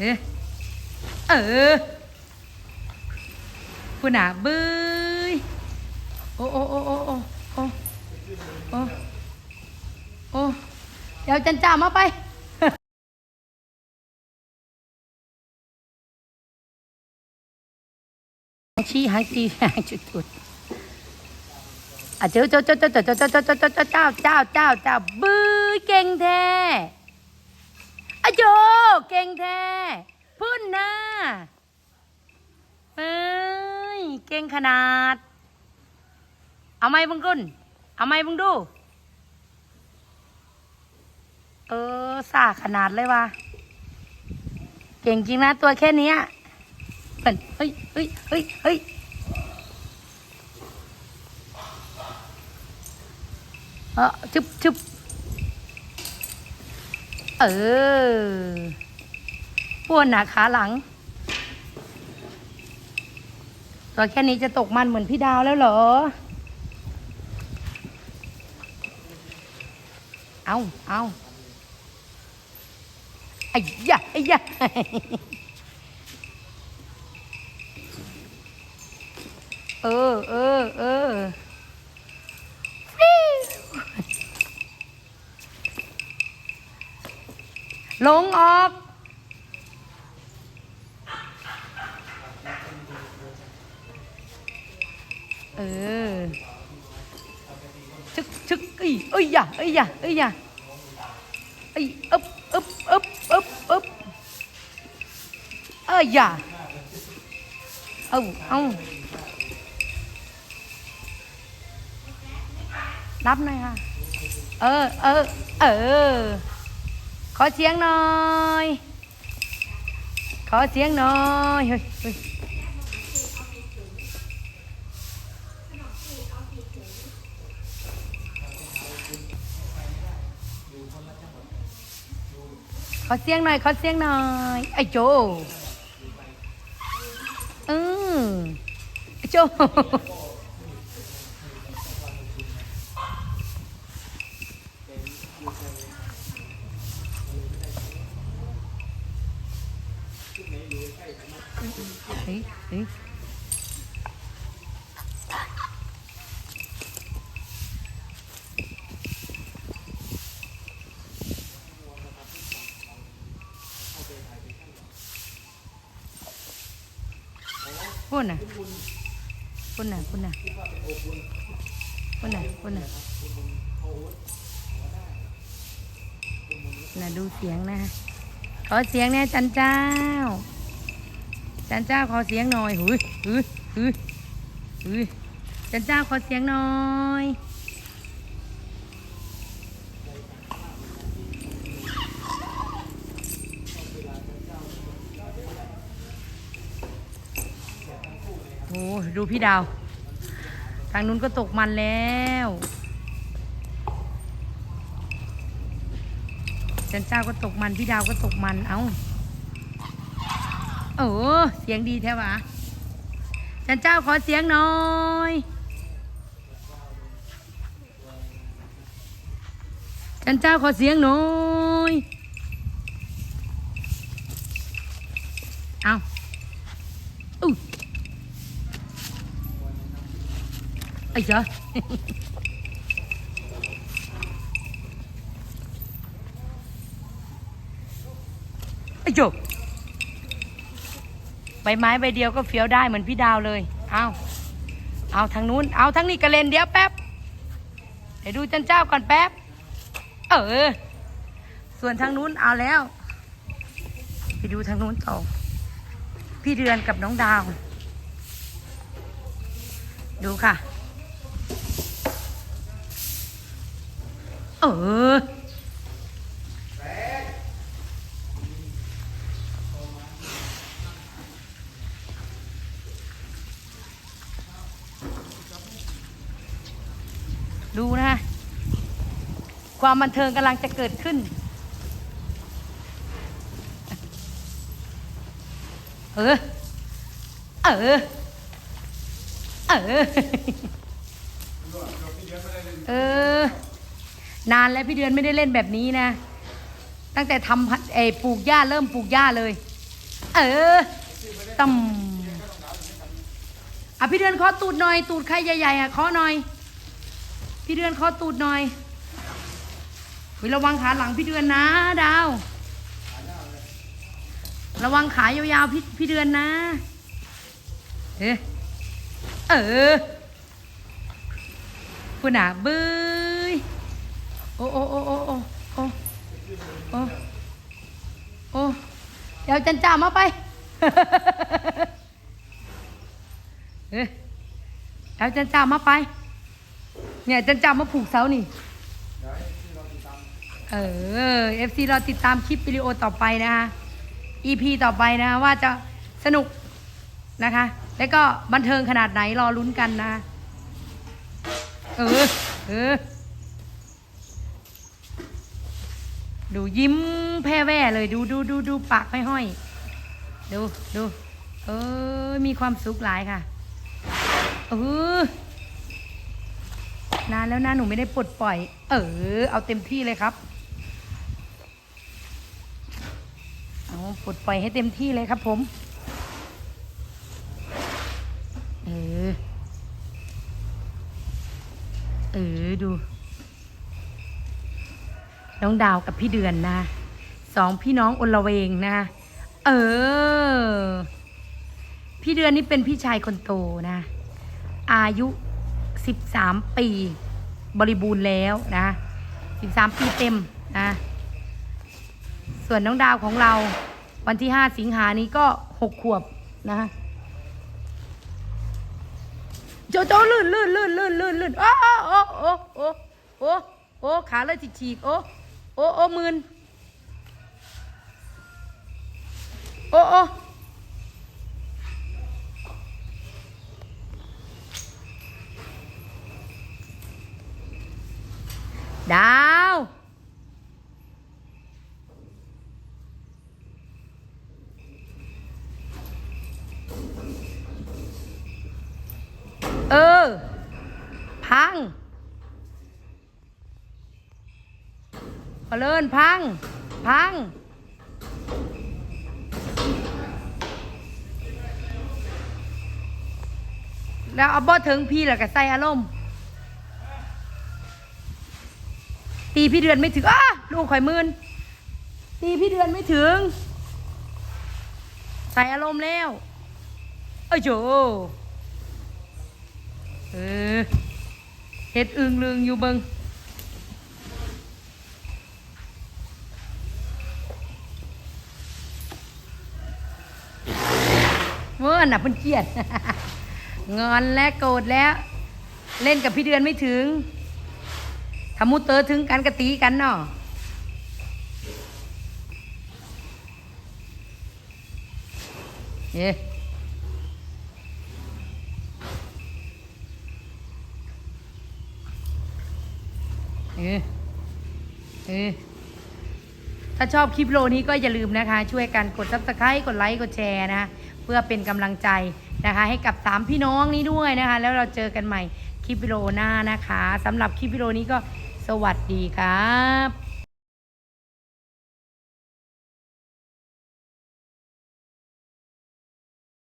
เอ๊ะเออผู้หนาบื้ยโอ้โอ้โอ้โอ้โอ้โอ้โอ้โอ้เดี๋ยวจันจ่ามาไปชี้หางตีหางจุดจุดอะเจ้าเจ้าเจ้าเจ้าเจ้าเจ้าเจ้าเจ้าเจ้าเจ้าเจ้าเจ้าเจ้าเจ้าบื้อเก่งแท้ อะโจเก่งแท้พุ่นนะเอ้ยเก่งขนาด เอาไหมบึงกุนเอาไหมบึงดู เออซ่าขนาดเลยว่ะเก่งจริงนะตัวแค่นี้เฮ้ยเฮ้ยเฮ้ยเฮ้ยเฮ้ยเออชึบชึบ เออปวนหนาขาหลัง ตัวแค่นี้จะตกมันเหมือนพี่ดาวแล้วเหรอ เอาเอาไอ้ยะไอ้ยะเออเออเออฟิว ลงออก เออชึกชึกเอ้ยเอ้ยอย่าเอ้ยอย่าเอ้ยอย่าเอ้ยอึบอึบอึบอึบอึบเอ้ยอย่าเอาเอารับหน่อยค่ะ เออ เออ เออ ขอเสียงหน่อย ขอเสียงหน่อยเฮ้ยเฮ้ยขอเสียงหน่อยขอเสียงหน่อยไอ้โจอืมไอ้โจ เฮ้ยเฮ้ยพูดน่ะพูดน่ะพูดน่ะพูดน่ะพูดน่ะน่ะดูเสียงนะขอเสียงเนี่ยจันเจ้า จันเจ้าขอเสียงหน่อยหุยหุยหุยหุยจันเจ้าขอเสียงหน่อยโอ้ดูพี่ดาว ทางนู้นก็ตกมันแล้วจันเจ้าก็ตกมัน พี่ดาวก็ตกมัน เอ้า โอ้เสียงดีแท้วะจันเจ้าขอเสียงหน่อยจันเจ้าขอเสียงหน่อยเอาอู้ไอ้เจ้าไอ้โจ ใบไม้ใบเดียวก็เฟี้ยวได้เหมือนพี่ดาวเลย เอาเอาทางนู้น เอาทางนี้กระเลนเดี๋ยวแป๊บเดี๋ยวดูจันเจ้าก่อนแป๊บ เออ ส่วนทางนู้นเอาแล้ว ไปดูทางนู้นต่อ พี่เดือนกับน้องดาว ดูค่ะ เออ ดูนะ ความบันเทิงกำลังจะเกิดขึ้น เออ เออ เออ เออ นานแล้วพี่เดือนไม่ได้เล่นแบบนี้นะ ตั้งแต่ทำพัดเออปลูกหญ้าเริ่มปลูกหญ้าเลย เออต่ำอะพี่เดือนขอตูดหน่อย ตูดใครใหญ่ๆอะขอหน่อย พี่เดือนขอตูดหน่อย วิระวังขาหลังพี่เดือนนะ ดาว ระวังขายาวๆพี่พี่เดือนนะ เอ๊ะเออคุณอะบื้ยโอ้โอ้โอ้โอ้โอ้โอ้โอ้โอ้เดี๋ยวจันจ่ามาไปเอ๊ะเดี๋ยวจันจ่ามาไป เนี่ยจันจ่ามาผูกเสานี่ เออ FC เราติดตามคลิปวิดีโอต่อไปนะคะ EP ต่อไปนะว่าจะสนุกนะคะ แล้วก็บันเทิงขนาดไหนรอลุ้นกันนะเออเออดูยิ้มแพ่แว่เลยดูดูดูดูปากห้อย ดูดูเออมีความสุขหลายค่ะเออนานแล้วนะหนูไม่ได้ปลดปล่อย เออ เอาเต็มที่เลยครับ เอา ปลดปล่อยให้เต็มที่เลยครับผมเออเออดู น้องดาวกับพี่เดือนนะสองพี่น้องอนละเวงนะเออ พี่เดือนนี่เป็นพี่ชายคนโตนะ อายุสิบสามปี บริบูรณ์แล้วนะสิบสามปีเต็มนะ ส่วนน้องดาวของเรา วันที่ห้าสิงหานี้ก็หกขวบนะโจโจลื่นลื่นลื่นลื่นลื่นลื่นโอ้โอ้โอ้โอ้โอ้โอ้ขาเลยฉีกฉีกโอ้โอ้โอ้มืนโอ้โอ้ดาว เออ พัง พอเลินพัง พัง แล้วเอาบ่ถึงพี่แล้วก็ใส่อารมณ์ ตีพี่เดือนไม่ถึงอ้าลูกข่อยมืนตีพี่เดือนไม่ถึง ใส่อารมณ์แล้วเอ้ยโจเออเฮ็ดอึงลึงอยู่เบิง เมื่อน่ะเพิ่นเครียด งอนและโกรธแล้ว เล่นกับพี่เดือนไม่ถึงทำมูเตอถึงกันกะตีกันเนาะเอ๊อเออ ถ้าชอบคลิปโลนี้ก็อย่าลืมนะคะ ช่วยกันกด subscribe กดไลค์กดแชร์นะคะเพื่อเป็นกำลังใจนะคะ ให้กับสามพี่น้องนี้ด้วยนะคะ แล้วเราเจอกันใหม่คลิปวิดีโอหน้านะคะสำหรับคลิปวิดีโอนี้ก็สวัสดีครับ